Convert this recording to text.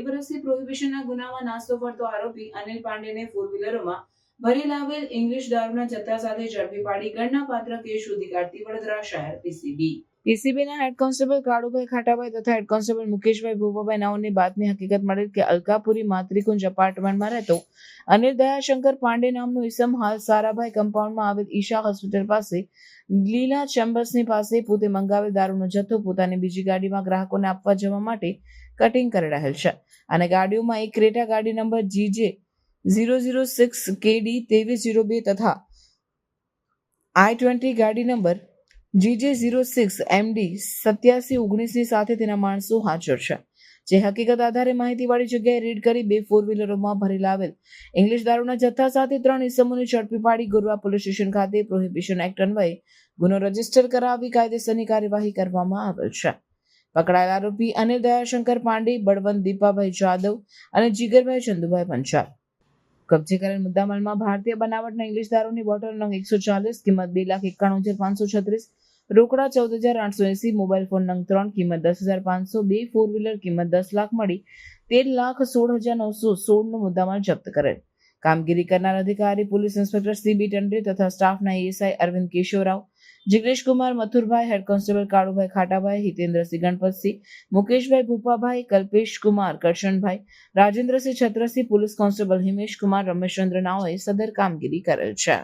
વર્ષથી પ્રોહિબિશનના ગુનામાં નાસ્તો ફરતો આરોપી અનિલ પાંડેને ફોર વ્હીલરોમાં ભરી લાવેલ ઇંગ્લિશ દારૂના જથ્થા સાથે ઝડપી પાડી ગણનાપાત્ર કેસ શોધી કાઢતી વડોદરા શહેર પીસીબી પીસીબીના હેડ કોન્સ્ટેબલ કાળુભાઈ ખાટાભાઈ તથા હેડ કોન્સ્ટેબલ મુકેશભાઈ ભૂપાભાઈ નાઓની બાતમી હકીકત મળેલ કે અલકાપુરી માતૃકુંજ અપાર્ટમેન્ટમાં રહેતો અનિલ દયાશંકર પાંડે નામનો ઈસમ હાલ સારાભાઈ કમ્પાઉન્ડમાં આવેલ ઈશા હોસ્પિટલ પાસે લીલા ચેમ્બર્સની પાસે પોતે મંગાવેલ દારૂનો જથ્થો પોતાની બીજી ગાડીમાં ગ્રાહકોને આપવા જવા માટે કટિંગ કરી રહેલ છે. અને ગાડીઓમાં એક ક્રેટા ગાડી number GJ zero zero six KD ત્રેવીસ ઝીરો બે તથા આઈ ટ્વેન્ટી ગાડી number GJ zero six MD સત્યાસી ઓગણીસની સાથે તેના માણસો હાજર છે, જે હકીકત આધારે માહિતીવાળી જગ્યાએ રેડ કરી બે ફોર વ્હીલરોમાં ભરી લાવેલ ઇંગ્લિશ દારૂના જથ્થા સાથે ત્રણ ઇસમોને ઝડપી પાડી ગોરવા પોલીસ સ્ટેશન ખાતે પ્રોહિબિશન એક્ટ અન્વયે ગુનો રજિસ્ટર કરાવી કાયદેસરની કાર્યવાહી કરવામાં આવેલ છે. પકડાયેલ આરોપી અનિલ દયાશંકર પાંડે, બળવંત દીપાભાઈ જાદવ અને જીગરભાઈ ચંદુભાઈ પંચાલ. કબજે કરેલ મુદ્દામાલમાં ભારતીય બનાવટના ઇંગ્લિશ દારૂની બોટલ નંગ એકસો ચાલીસ, કિંમત બે લાખ એકાણું હજાર પાંચસો છત્રીસ, રોકડા ચૌદ હજાર આઠસો એસી, મોબાઈલ ફોન નંગ ત્રણ, કિંમત દસ હજાર પાંચસો, બે ફોર વ્હીલર કિંમત દસ લાખ મળી, તેર લાખ સોળ હજાર નવસો સોળનો મુદ્દામાલ જપ્ત કરેલ. કામગીરી કરનાર અધિકારી, પોલીસ ઇન્સ્પેક્ટર સીબી ટંડે તથા સ્ટાફના ASI Arvind Keshavrao Jignesh Kumar, Mathurbhai, head constable Kalubhai Khatabhai, Hitendrasinh Ganpatsinh, Mukeshbhai Bhupabhai, Kalpesh Kumar, Karshanbhai, Rajendrasinh Chhatrasinh, police constable Himesh Kumar, Rameshchandra નાઓએ સદર કામગીરી કરેલ છે.